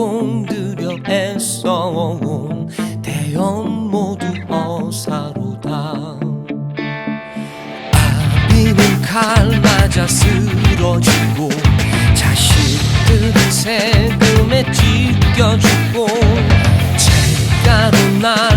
공들여 애써온 대연 모두 어사로다. 아비는 칼 맞아 쓰러지고 자식들은 세금에 찢겨 죽고 채가로 날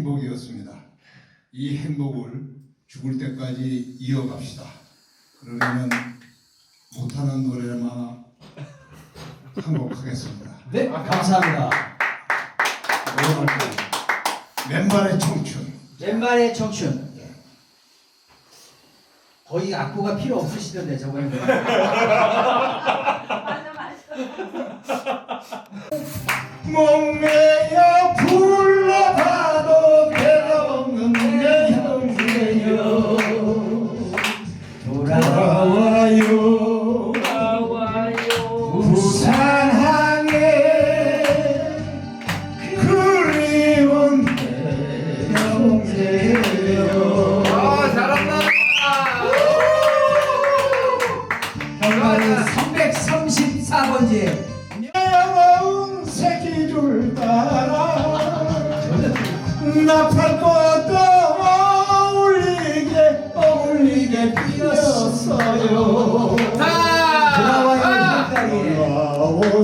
행복이었습니다. 이 행복을 죽을 때까지 이어갑시다. 그러려면 못하는 노래만 한곡 하겠습니다. 네, 감사합니다. 맨발의 청춘. 왼발의 청춘. 거의 악보가 필요 없으시던데 저번에. 목매여 불러봐도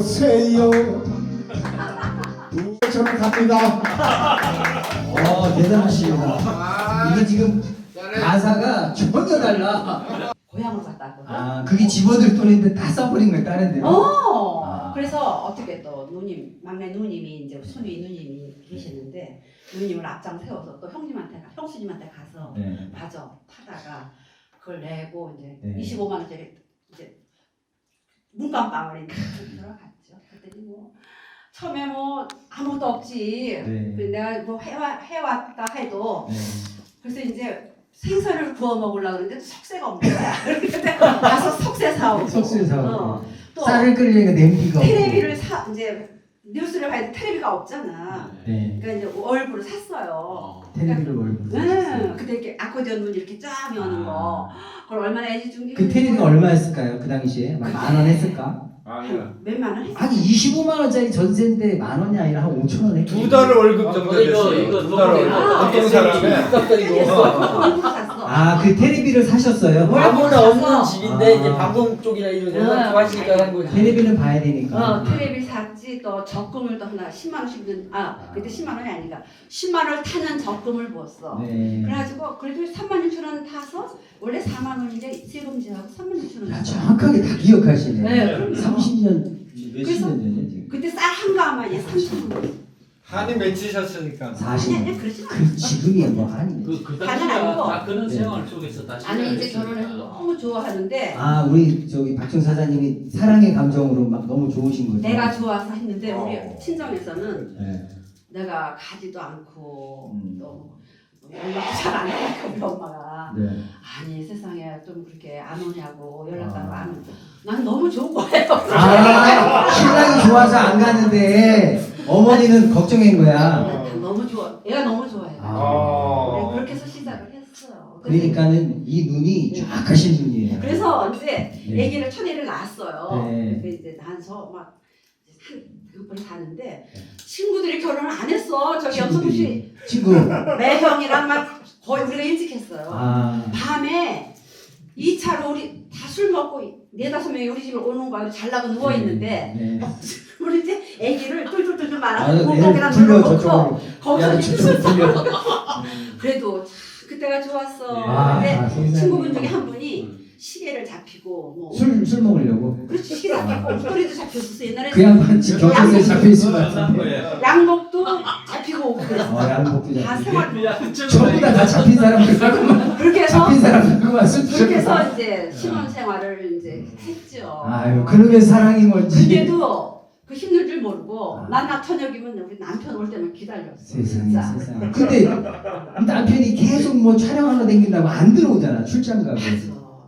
오세요 저는 갑니다 어 대단하십니다. 이게 지금 가사가 전혀 달라. 고향으로 갔다 왔거든. 아 그게 집어들 돈인데 다 써버린 걸 따는데요. 어. 아. 그래서 어떻게 또 누님 막내 누님이 이제 순위 누님이 계시는데 누님을 앞장 세워서 또 형님한테 가, 형수님한테 가서 네. 맞아 타다가 그걸 내고 이제 네. 25만 원짜리 이제 문간방을 이제 들어갔 죠. 그랬더니 뭐 처음에 뭐 아무것도 없지. 네. 내가 뭐 해와, 해왔다 해도 네. 그래서 이제 생선을 구워 먹으려고 그러는데 석쇠가 없는 거야. 그때 가서 석쇠 사오고. 석쇠 사오고. 어. 또 쌀을 끓이니까 냄비가 없고. 테레비를 사 이제 뉴스를 봐야 돼. 테레비가 없잖아. 네. 그러니까 이제 얼굴을 샀어요. 테레비를 월급. 네. 그때 이렇게 아코디언 문 이렇게 쫙 여는 거. 그걸 얼마나 애지중지. 그 테레비가 얼마였을까요? 그 당시에 만 원 했을까? 아니야. 몇만 원 했어. 아니 25만 원짜리 전세인데 만 원이 아니라 한 5천 원 했지. 두 달을 월급 아, 정도 이거, 됐어요. 이거 두달 월급. 아, 보통 사람의 샀어. 아그 테레비를 사셨어요? 뭘 아무나? 없는 집인데 이제 아. 방송 쪽이나 이런 응. 데서 좋아하시니까 한 거지. 테레비는 봐야 되니까. 어, 테레비 샀지. 또 적금을 또 하나 10만 원씩 든, 아 그때 10만 원이 아니라 10만 원을 타는 적금을 부었어. 네. 그래가지고 그래도 3만 6천 원 타서 원래 4만 원인데 세금 제하고 3만 6천 원. 야, 정확하게 다 기억하시네. 네, 그럼요. 30년 몇십 그래서- 년 전이야 지금. 그때 쌀 한 가마에 3천 원. 한이 맺히셨으니까. 40. 아니 아니 그러지 마. 그 지금이야 뭐 아니. 그, 그 당시가 아니고. 다 그런 네. 생활 속에서 다 아니 이제 결혼해서. 너무 좋아하는데 아 우리 저기 박정 사장님이 사랑의 감정으로 막 너무 좋으신 거죠. 내가 좋아서 했는데 어. 우리 친정에서는 네. 내가 가지도 않고 음. 또 연락도 잘안 하니까 우리 엄마가 네. 아니 세상에 좀 그렇게 안 오냐고 연락도 아. 안 오고 난 너무 좋은 거예요. 아 신랑이 좋아서 안 가는데 어머니는 걱정인 거야. 난 너무 좋아. 애가 너무 좋아해. 아. 어. 네, 그렇게 해서 시작을 했어요. 그러니까는 이 눈이 쫙 하신 눈이에요. 그래서 이제 네. 아기를 천일을 낳았어요. 네. 그 이제 낳아서 막 한번 사는데 친구들이 결혼을 안 했어. 저기 염성국 씨 친구. 매형이랑 막 거의 우리가 일찍 했어요. 아. 밤에 2차로 우리 다 술 먹고 네다섯 명이 우리 집에 오는 거야. 잘나고 누워 있는데 네. 우리 이제 똘똘똘똘 아, 말아서 애를 물고기랑 불러 눌러놓고 저쪽으로. 거기서 야, 이제 저쪽으로 술 불려. 그래도 참 그때가 좋았어. 아, 근데 세상에. 친구분 중에 한 분이 시계를 잡히고 뭐 술, 술 먹으려고. 그렇지 시계 잡히고 목도리도 잡혔었어 옛날에 그 양반 집 경찰서에 잡혀 있을 것 같은데. 양복도 잡히고 그랬어. 어, 양복도 다 잡히고. 생활 전부 다, 다 잡힌 사람들하고만. 그렇게 해서 잡힌 사람들하고만 술 그렇게. 해서 이제 신혼 생활을 이제 했죠. 아유, 그러면 사랑인 건지. 근데도 그 힘들 줄 모르고 아. 난나 저녁이면 우리 남편 올 때만 기다렸어. 세상에, 진짜. 세상에. 근데 남편이 계속 뭐 촬영하러 다닌다고 안 들어오잖아, 출장 가고.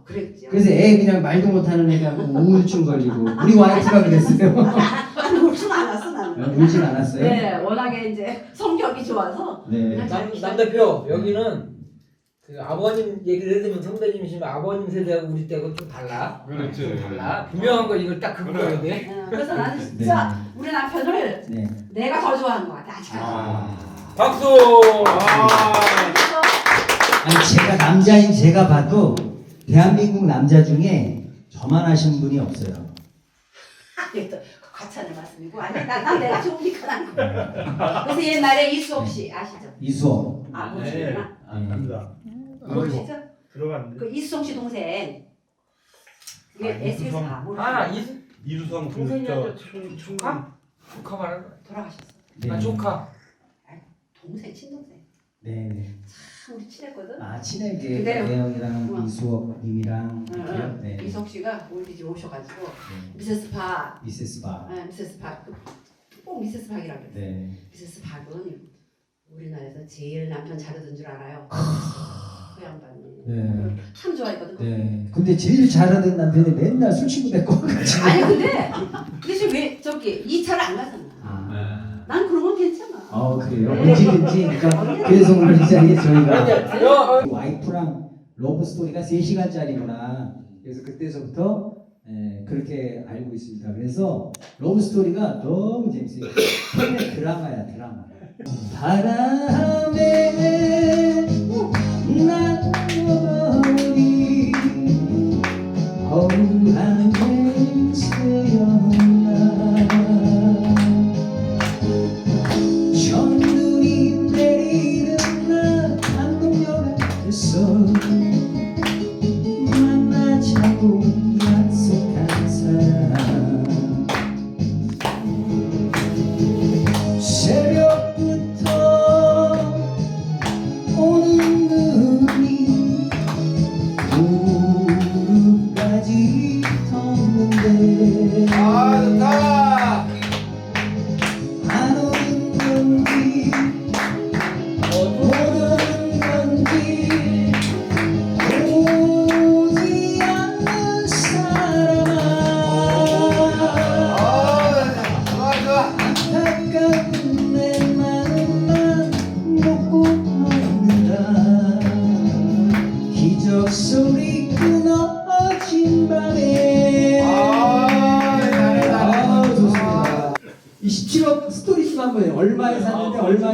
그랬죠. 그래서 애 그냥 말도 못하는 애가 뭐 우울증 걸리고. 우리 와이프가 그랬어요. 아니 울진 않았어 나는. 울진 않았어요? 네, 워낙에 이제 성격이 좋아서 네. 남, 남 대표 여기는 그 아버님 얘기를 해드리면 선배님이시면 아버님 세대하고 우리 때하고 좀 달라. 그렇지. 좀 달라. 분명한 거 이걸 딱 긋고야 돼. 네, 그래서 나는 진짜 우리 남편을 네. 내가 더 좋아하는 것 같아 아직까지. 아. 박수. 아. 그래서 아니 제가 남자인 제가 봐도 대한민국 남자 중에 저만 하신 분이 없어요. 또 과찬의 말씀이고 아니 난, 난 내가 좋으니까 난 거야. 그래서 옛날에 이수옥 씨 아시죠? 이수호. 아 네. 모르시구나. 갑니다. 모르시죠? 들어갔는데. 그 이수성 씨 동생. 이게 아, SBS 이수성. 다 모르. 아 이, 이수성 동생이 저 조카? 조카 말하는 거야. 돌아가셨어. 네. 아 조카. 동생 친동생. 네. 참 우리 친했거든. 아 친하게 그래요. 대형이랑 응. 이수호 님이랑 응, 이렇게요. 응. 네. 이석 씨가 우리 집 오셔가지고 네. 미세스 박, 미세스 바. 아, 미세스 박, 꼭 미세스 박이라고 그랬어. 네. 미세스 박은 우리나라에서 제일 남편 잘하던 줄 알아요. 그 양반이. 네. 참 좋아했거든. 네. 근데 제일 잘하는 남편이 맨날 술 친구 데리고 와가지고. 아니 근데 대체 왜 저기 2차를 안 가잖아. 아. 어 그래요. 네. 언제든지 그러니까 그래서 오늘 이 자리에 저희가 와이프랑 러브 스토리가 3시간짜리구나. 그래서 그때서부터 예, 그렇게 알고 있습니다. 그래서 러브 스토리가 너무 재밌어요. 드라마야 드라마. 바람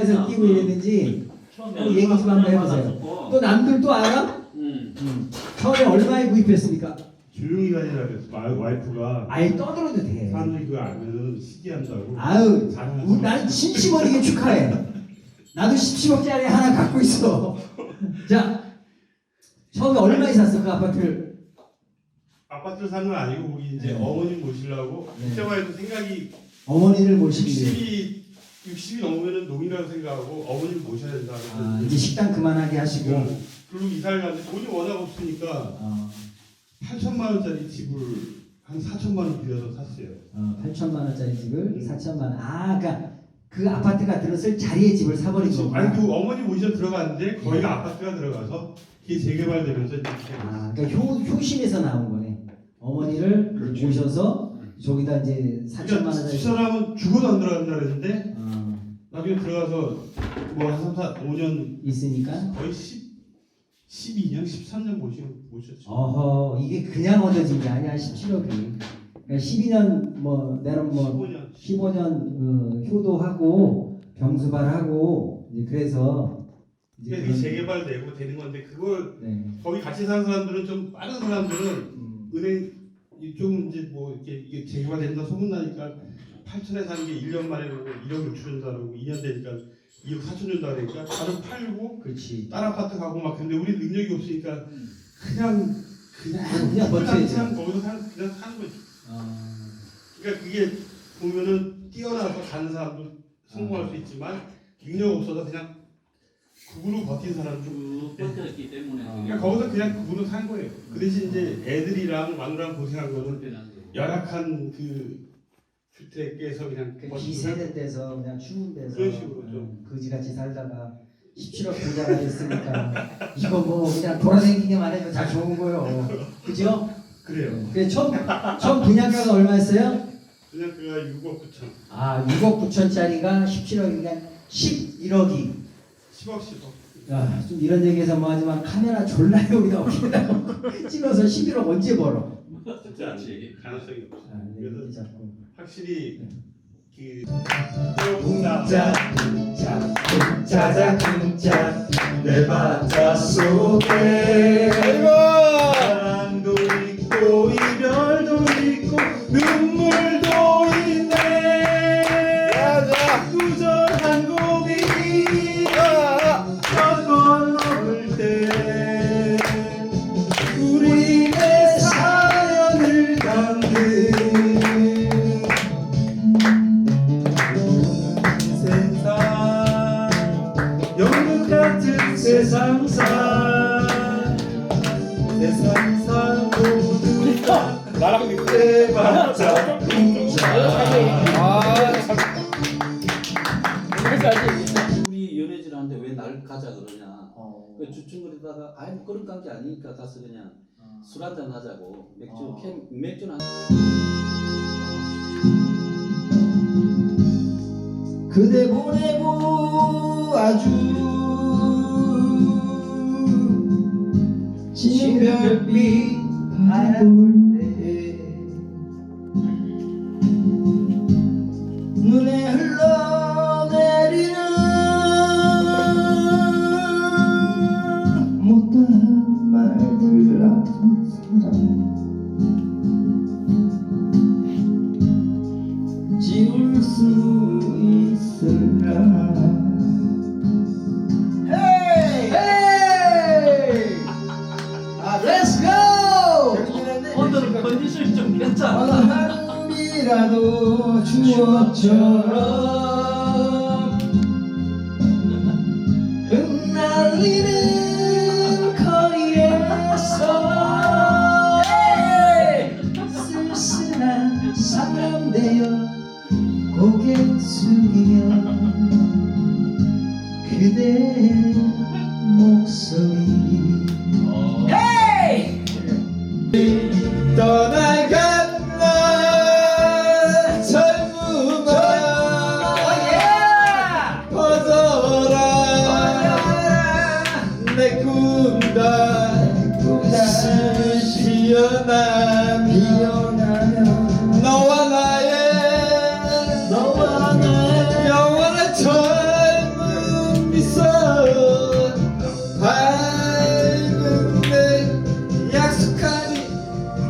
샀는데 얼마에서 끼고 이랬는지 얘기 좀 한번 해보세요. 또 남들 또 알아? 음. 처음에 얼마에 구입했습니까? 조용히 다니라 그랬어. 마- 와이프가 아예 떠들어도 돼. 사람들이 그거 알면은 시기한다고. 아유, 마. 나는 심심하게 축하해. 나도 10억짜리 하나 갖고 있어. 자, 처음에 얼마에 샀어 그 아파트를? 아파트를 산 건 아니고 거기 이제 네. 어머님 모시려고 네. 그때만 해도 생각이 어머니를 모시기 위해. 60이 60이 넘으면 농이라고 생각하고 어머님 모셔야 된다. 아, 이제 식당 그만하게 하시고. 네. 그리고 이사를 갔는데 돈이 워낙 없으니까 어, 8천만 원짜리 집을 한 4천만 원 빌려서 샀어요. 어, 8천만 원짜리 집을 음. 4천만 원. 아, 그러니까 그 아파트가 들었을 자리에 집을 사버린 거구나. 아니 그 어머니 모셔 들어갔는데 거기가 아파트가 들어가서 이게 재개발되면서 이렇게 아, 그러니까 효, 효심에서 나온 거네. 어머니를 그렇죠. 모셔서 저기다 이제 4천만 그러니까 원짜리. 집 사람은 죽어도 안 들어간다 그랬는데 어, 나중에 들어가서 뭐한 3, 4, 5년 있으니까. 거의 10, 12년, 13년 모시, 모셨죠. 어허, 이게 그냥 얻어진 게 아니야, 17억이. 그러니까 12년 뭐 내는 뭐 15년. 15년 어, 효도하고 병수발하고 이제 그래서 이제 그러니까 이게 재개발되고 되는 건데 그걸 네. 거기 같이 사는 사람들은 좀 빠른 사람들은 음, 은행 좀 이제 뭐 이렇게 이게 재개발된다 소문나니까 8천에 사는 게 1년 만에 오고 1억 6천 준다 그러고 2년 되니까 2억 4천 준다 그러니까 바로 팔고 그렇지. 딴 아파트 가고 막 근데 우리 능력이 없으니까 그냥 그냥 그냥 버텨야지. 그냥 거기서 사, 그냥 사는 거지. 어, 그러니까 그게 보면은 뛰어나서 가는 사람도 성공할 수 있지만 능력 없어서 그냥 그으로 버틴 사람도 쭉 버텼기 때문에 아. 그러니까 거기서 그냥 그으로 산 거예요. 그 대신 이제 애들이랑 마누라랑 고생한 거는. 열악한 그 주택에서 그냥 그 기세대 때서 그냥 추운 데서 그런 식으로 좀. 음, 거지같이 살다가 17억 부자가 됐으니까 이거 뭐 그냥 돌아다니기만 해도 다 좋은 거요. 그죠? 그래요. 그 처음 처음 분양가가 얼마였어요? 그냥 그가 6억 9천, 아 6억 9천짜리가 17억이니까 11억이 10억 10억. 야, 좀 이런 얘기해서 뭐하지만 카메라 졸라 여기다 어디다 찍어서 11억 언제 벌어? 진짜 안 돼. 가능성이 없어. 아, 네, 그래서 자꾸. 확실히 그 쿵짝 쿵짝 쿵짜자 쿵짝 내 바다 속에 우리 연애질 하는데 왜 날 가자 그러냐. 어. 그 주춤거리다가 아이 뭐 그런 관계 아니니까 가서 그냥 술 한잔 하자고 맥주 어. 캔 맥주 한 그대 보내고 아주 진 별빛 바라볼 한이라도 추억처럼. 흩날리는